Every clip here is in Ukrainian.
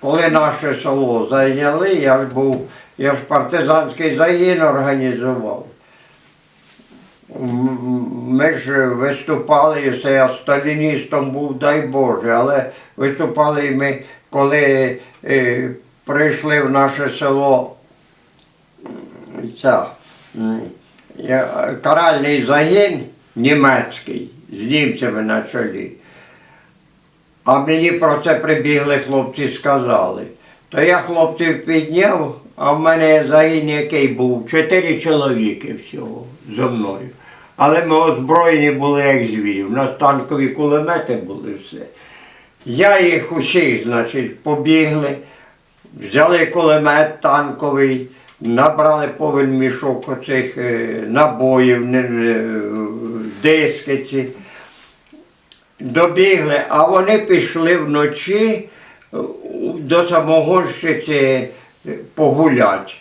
коли наше село зайняли, я ж був, я ж партизанський загін організував. Ми ж виступали, це я сталіністом був, дай Боже, але виступали ми, коли е, прийшли в наше село ця, я- каральний загін німецький з німцями на чолі. А мені про це прибігли хлопці, сказали. То я хлопців підняв, а в мене загін який був, чотири чоловіки всього зо мною. Але ми озброєні були як звірі. У нас танкові кулемети були все. Я їх усіх, значить, побігли, взяли кулемет танковий, набрали повен мішок оцих е, набоїв, е, диски ці добігли, а вони пішли вночі е, до самогонщиці е, погулять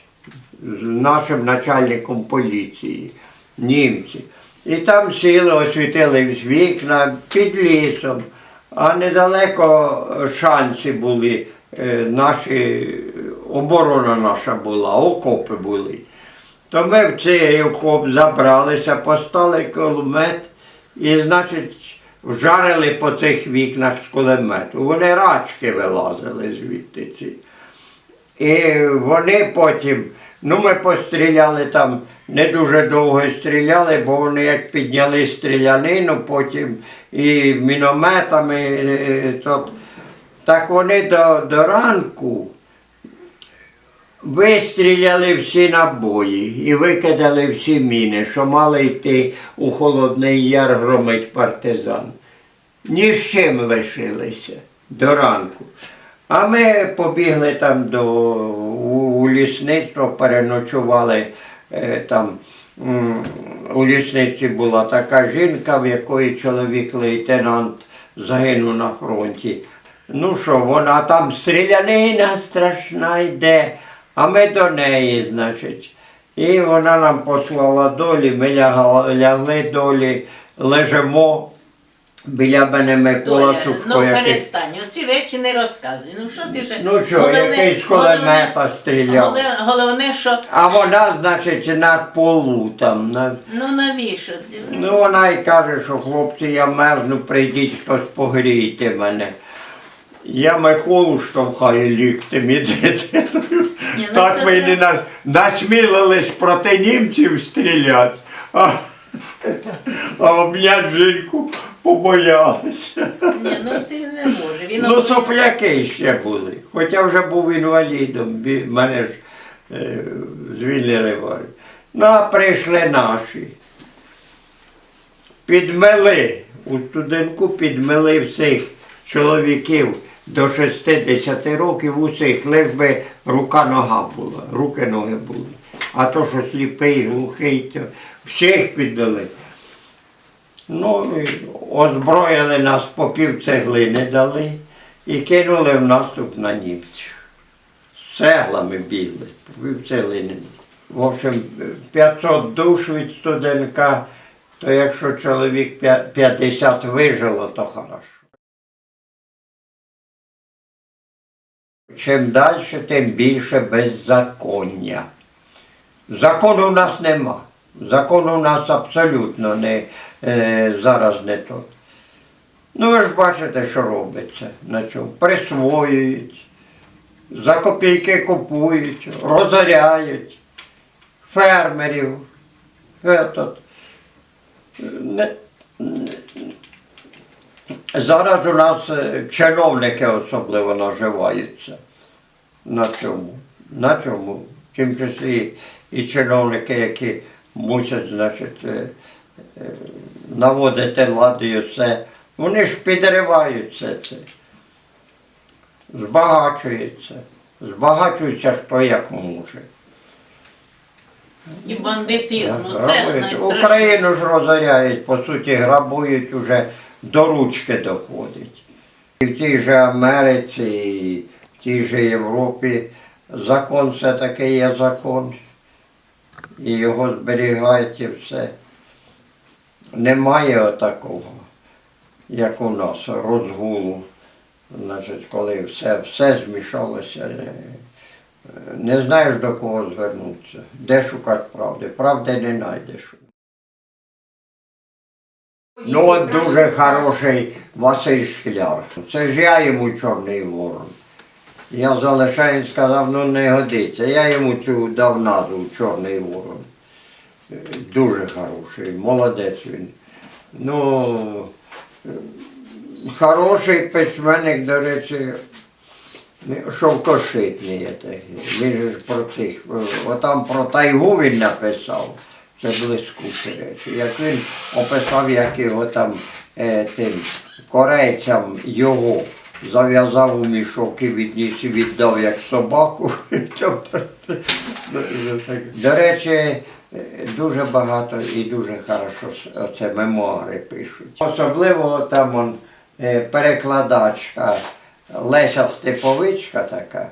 з нашим начальником поліції, німці. І там сіли, освітили вікна під лісом, а недалеко шанці були, е, наші, оборона наша була, окопи були. То ми в цей окоп забралися, поставили кулемет і, значить, вжарили по цих вікнах з кулемету. Вони рачки вилазили звідти ці. І вони потім, ну ми постріляли там, не дуже довго стріляли, бо вони як підняли стрілянину, потім і мінометами, е, то, так вони до, до ранку вистріляли всі набої і викидали всі міни, що мали йти у Холодний Яр громить партизан. Ні з чим лишилися до ранку. А ми побігли там до у, у лісництво, переночували е, там. У лісниці була така жінка, в якої чоловік лейтенант загинув на фронті. Ну що, вона там стрілянина страшна йде, а ми до неї, значить. І вона нам послала долі, ми лягали, лягли долі, лежимо. Біля мене Микола Доля, ну який перестань, оці речі не розказуй. Ну що ти вже. Ну що, який з кулемета стріляв. Головне, головне, що. А вона, значить, на полу там. На... Ну навіщо? Ну вона й каже, що хлопці, я мерзну, прийдіть хтось погрійте мене. Я Миколу штовхаю ліктем і дитиною. Ну Так ми не нас насмілились проти німців стріляти. А, а обнять жінку побоялися. Ні, ну ти не може. Він Ну, сопляки ще були. Хоча вже був інвалідом, мене ж е, звільнили. Ну, а прийшли наші. Підмели, у студенку підмели всіх чоловіків до 60 років, усіх, лиш би рука-нога була, руки-ноги були. А то, що сліпий, глухий, то всіх підмели. Ну, озброїли нас по пів цеглини дали і кинули в наступ на німців. З цеглами бігли, по пів цеглини. В общем, 500 душ від студенка, то якщо чоловік 50 вижило, то хорошо. Чим далі, тим більше беззаконня. Закону в нас нема. Закону в нас абсолютно не, е, зараз не то. Ну ви ж бачите, що робиться на чому. Присвоюють, за копійки купують, розоряють фермерів. Этот. Не, не- Зараз у нас е, чиновники особливо наживаються на цьому. На цьому. В тім числі і чиновники, які мусять, значить, е, е, наводити лад і все. Вони ж підривають все це. Збагачуються. Збагачуються хто як може. І бандитизм, Грабують. Україну ж розоряють, по суті, грабують уже до ручки доходить. І в тій же Америці, і в тій же Європі закон все-таки є закон. І його зберігають і все. Немає такого, як у нас, розгулу. Значить, коли все, все змішалося, е, не знаєш до кого звернутися, де шукати правди. Правди не знайдеш. Ну от дуже хороший Василь Шкляр. Це ж я йому чорний ворон. Я залишаю, сказав, ну не годиться. Я йому цю дав назву Чорний Ворон. Дуже хороший, молодець він. Ну, хороший письменник, до речі, шовкошитний такий. Він ж про цих, отам про тайгу він написав. Це блискучі речі. Як він описав, як його там е, тим корейцям його зав'язав у мішок і відніс і віддав як собаку. Тобто, До речі, е, дуже багато і дуже хорошо оце мемуари пишуть. Особливо там он, е, перекладачка Леся Степовичка така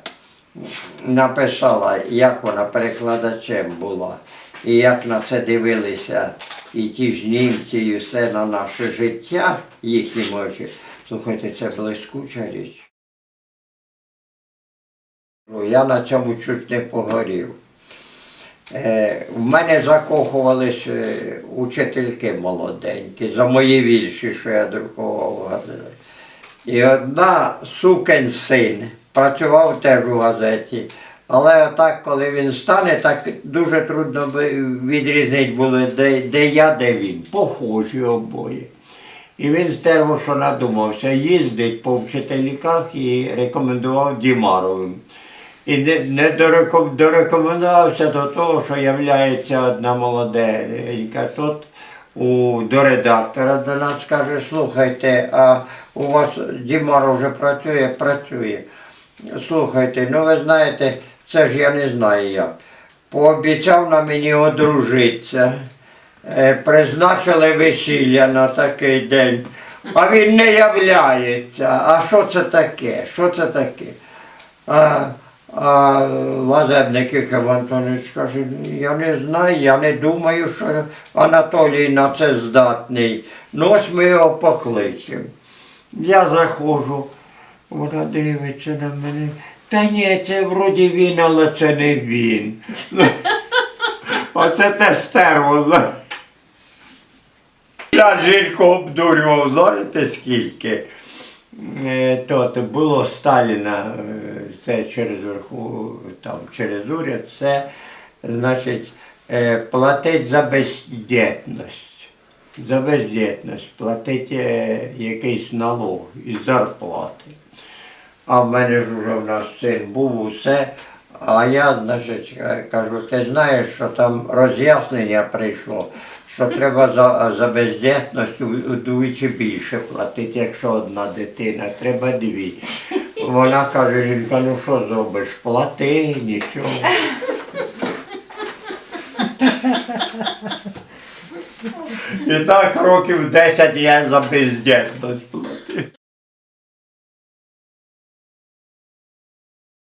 написала, як вона перекладачем була, і як на це дивилися і ті ж німці, і все на наше життя, їхні очі. Слухайте, це блискуча річ. Я на цьому чуть не погорів. Е, в мене закохувались е, учительки молоденькі за мої вірші, що я друкував в газеті. І одна сукень син працював теж у газеті. Але отак, коли він стане, так дуже трудно відрізнити було, де, де я, де він. Похожі обоє. І він стерво, що надумався, їздить по вчителіках і рекомендував Дімаровим. І не, не дореком- дорекомендувався до того, що являється одна молоденька тут у, до редактора до нас каже, слухайте, а у вас Дімаров вже працює, працює. Слухайте, ну ви знаєте, це ж я не знаю як. Пообіцяв на мені одружитися. Е, Призначили весілля на такий день, а він не являється. А що це таке? Що це таке? А, а Лазебник Ігор Антонович каже, я не знаю, я не думаю, що Анатолій на це здатний. Ну ось ми його покличемо. Я заходжу, вона дивиться на мене. Та ні, це вроді він, але це не він. Оце те стерво. Я жінку обдурював, знаєте скільки? Е, То, то було Сталіна, е, це через верху, там через уряд, це значить е, платить за бездітність. За бездітність платить якийсь налог із зарплати. А в мене ж вже в нас син був усе. А я, значить, кажу, ти знаєш, що там роз'яснення прийшло, що треба за, за бездітність удвічі більше платити, якщо одна дитина, треба дві. Вона каже, жінка, ну що зробиш? Плати, нічого. І так років 10 я за бездітність